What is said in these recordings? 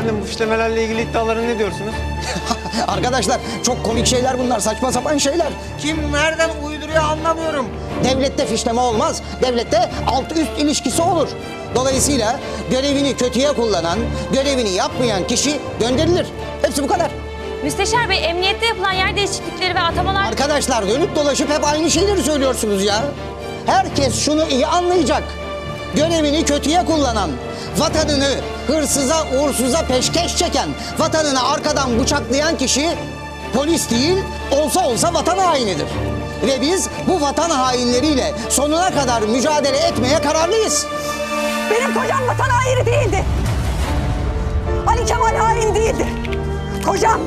Efendim bu fişlemelerle ilgili iddialara ne diyorsunuz? Arkadaşlar çok komik şeyler bunlar, saçma sapan şeyler. Kim nereden uyduruyor anlamıyorum. Devlette fişleme olmaz. Devlette alt üst ilişkisi olur. Dolayısıyla görevini kötüye kullanan, görevini yapmayan kişi gönderilir. Hepsi bu kadar. Müsteşar Bey, emniyette yapılan yer değişiklikleri ve atamalar... Arkadaşlar dönüp dolaşıp hep aynı şeyleri söylüyorsunuz ya. Herkes şunu iyi anlayacak. Görevini kötüye kullanan, vatanını hırsıza, uğursuza peşkeş çeken, vatanını arkadan bıçaklayan kişi polis değil, olsa olsa vatan hainidir. Ve biz bu vatan hainleriyle sonuna kadar mücadele etmeye kararlıyız. Benim kocam vatan haini değildi. Ali Kemal hain değildi. Kocam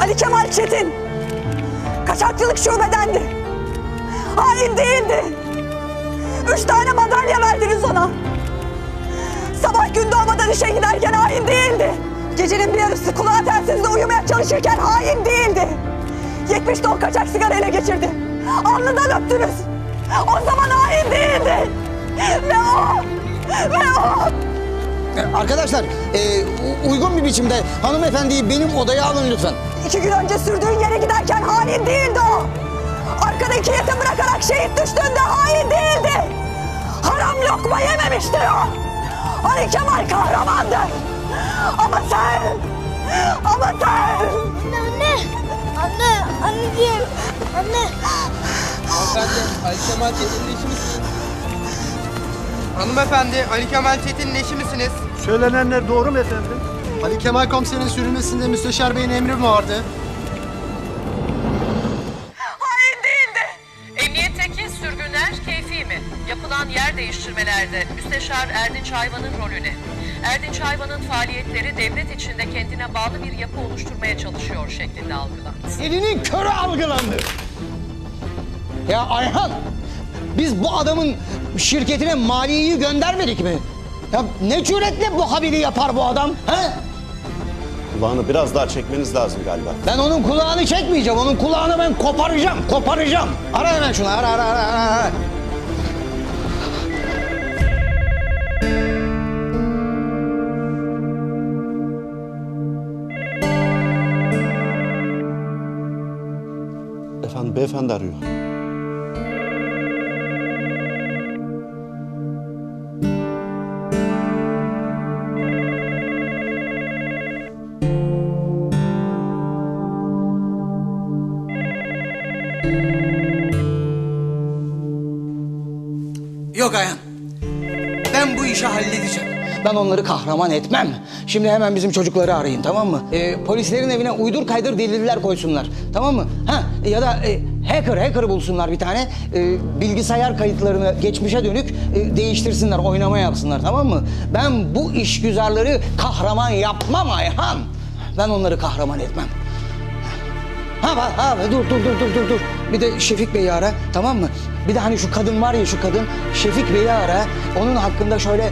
Ali Kemal Çetin kaçakçılık şubedendi. Hain değildi. Üç tane madalya verdiniz ona. Sabah gün doğmadan işe giderken hain değildi. Gecenin bir yarısı kulağı telsizle uyumaya çalışırken hain değildi. 70 ton kaçak sigara ele geçirdi. Alnından öptünüz. O zaman hain değildi. Ve o, ve o Arkadaşlar e, uygun bir biçimde hanımefendiyi benim odaya alın lütfen. İki gün önce sürdüğün yere giderken hain değildi o. Arkada iki yetim bırakarak şehit düştüğünde hain değildi. Haram lokma yememişti o. Ali Kemal kahramandır. Ama sen, ama sen... Anne! Anne! Anneciğim! Anne! Hanımefendi Ali Kemal Çetin'in eşi misiniz? Hanımefendi Ali Kemal Çetin'in eşi misiniz? Söylenenler doğru mu efendim? Ali Kemal komiserin sürülmesinde müsteşar beyin emri mi vardı? Yer değiştirmelerde Müsteşar Erdinç Hayvan'ın rolü ne? Erdinç Hayvan'ın faaliyetleri devlet içinde kendine bağlı bir yapı oluşturmaya çalışıyor şeklinde algılandı. Elinin körü algılandı. Ya Ayhan, biz bu adamın şirketine maliyeyi göndermedik mi? Ya ne cüretle bu haberi yapar bu adam? He? Kulağını biraz daha çekmeniz lazım galiba. Ben onun kulağını çekmeyeceğim. Onun kulağını ben koparacağım. Koparacağım. Ara hemen şunu. Ara ara ara ara. Beyefendi arıyor. Yok Ayhan. Ben bu işi halledeceğim. Ben onları kahraman etmem. Şimdi hemen bizim çocukları arayın tamam mı? Ee, polislerin evine uydur kaydır deliller koysunlar. Tamam mı? Ha ya da e, hacker hacker bulsunlar bir tane. Ee, bilgisayar kayıtlarını geçmişe dönük e, değiştirsinler, oynama yapsınlar tamam mı? Ben bu işgüzarları kahraman yapmam Ayhan. Ben onları kahraman etmem. Ha, ha, ha dur dur dur dur dur dur. Bir de Şefik Bey'i ara tamam mı? Bir de hani şu kadın var ya şu kadın Şefik Bey'i ara. Onun hakkında şöyle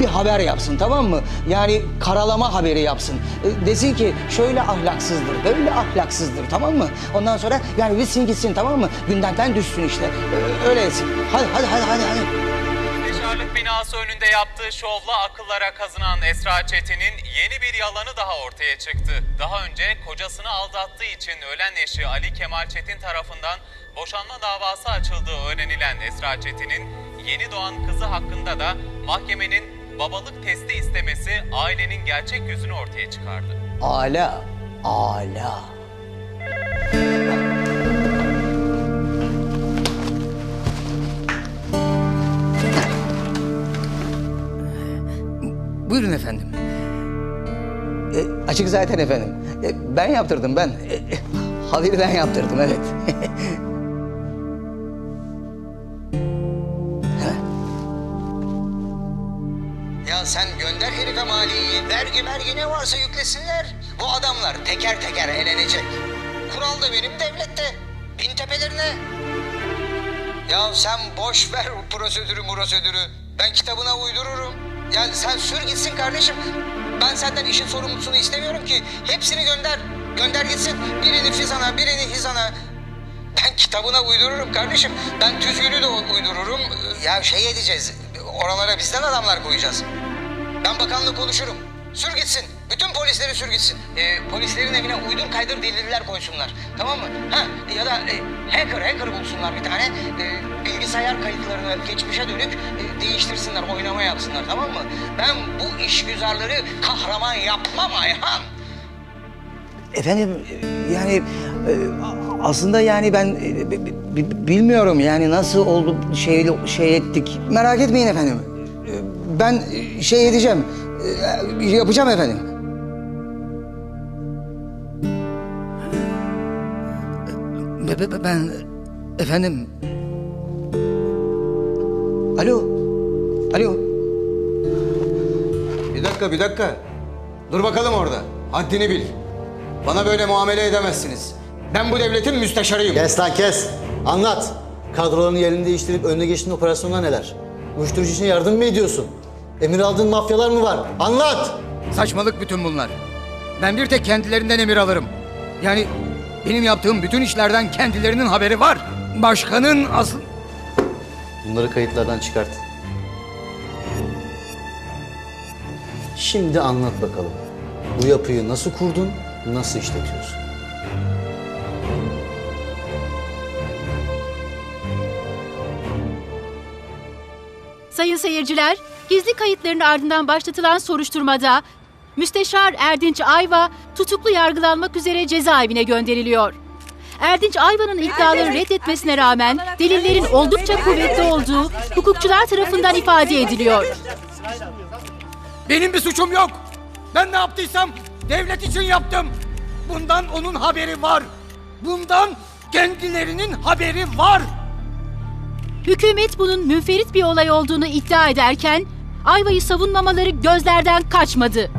bir haber yapsın tamam mı? Yani karalama haberi yapsın. E, desin ki şöyle ahlaksızdır, böyle ahlaksızdır tamam mı? Ondan sonra yani bitsin gitsin tamam mı? Gündemden düşsün işte. E, öyle etsin. Hadi hadi hadi hadi. hadi. Müsteşarlık binası önünde yaptığı şovla akıllara kazınan Esra Çetin'in yeni bir yalanı daha ortaya çıktı. Daha önce kocasını aldattığı için ölen eşi Ali Kemal Çetin tarafından boşanma davası açıldığı öğrenilen Esra Çetin'in yeni doğan kızı hakkında da mahkemenin babalık testi istemesi ailenin gerçek yüzünü ortaya çıkardı. Ala, ala. Buyurun efendim. E, açık zaten efendim. E, ben yaptırdım ben. E, e, haberi ben yaptırdım evet. Sen gönder herife maliyeyi. Vergi mergi ne varsa yüklesinler. Bu adamlar teker teker elenecek. Kural da benim devlette. Bin tepelerine. Ya sen boş ver prosedürü prosedürü. Ben kitabına uydururum. Yani sen sür gitsin kardeşim. Ben senden işin sorumlusunu istemiyorum ki. Hepsini gönder. Gönder gitsin. Birini Fizan'a, birini Hizan'a. Ben kitabına uydururum kardeşim. Ben tüzgünü de uydururum. Ya şey edeceğiz. Oralara bizden adamlar koyacağız. Ben bakanla konuşurum. Sür gitsin. Bütün polisleri sür gitsin. Ee, polislerin evine uydur kaydır deliller koysunlar. Tamam mı? Ha ya da e, hacker hacker bulsunlar bir tane. E, bilgisayar kayıtlarını geçmişe dönük e, değiştirsinler, oynama yapsınlar tamam mı? Ben bu işgüzarları kahraman yapmam Ayhan. Efendim e, yani e, aslında yani ben e, bi- bi- bilmiyorum yani nasıl oldu şey şey ettik. Merak etmeyin efendim. E, Ben e, şey edeceğim. e, Yapacağım efendim. Be- be- Ben efendim. Alo. Alo. Bir dakika bir dakika. Dur bakalım orada. Haddini bil. Bana böyle muamele edemezsiniz. Ben bu devletin müsteşarıyım. Kes lan kes. Anlat. Kadroların yerini değiştirip önüne geçtiğin operasyonlar neler? Uyuşturucu için yardım mı ediyorsun? Emir aldığın mafyalar mı var? Anlat. Saçmalık bütün bunlar. Ben bir tek kendilerinden emir alırım. Yani benim yaptığım bütün işlerden kendilerinin haberi var. Başkanın asıl... Bunları kayıtlardan çıkart. Şimdi anlat bakalım. Bu yapıyı nasıl kurdun, nasıl işletiyorsun? Sayın seyirciler, gizli kayıtların ardından başlatılan soruşturmada Müsteşar Erdinç Ayva tutuklu yargılanmak üzere cezaevine gönderiliyor. Erdinç Ayva'nın iddiaları reddetmesine rağmen delillerin oldukça kuvvetli olduğu hukukçular tarafından ifade ediliyor. Benim bir suçum yok. Ben ne yaptıysam devlet için yaptım. Bundan onun haberi var. Bundan kendilerinin haberi var. Hükümet bunun münferit bir olay olduğunu iddia ederken Ayva'yı savunmamaları gözlerden kaçmadı.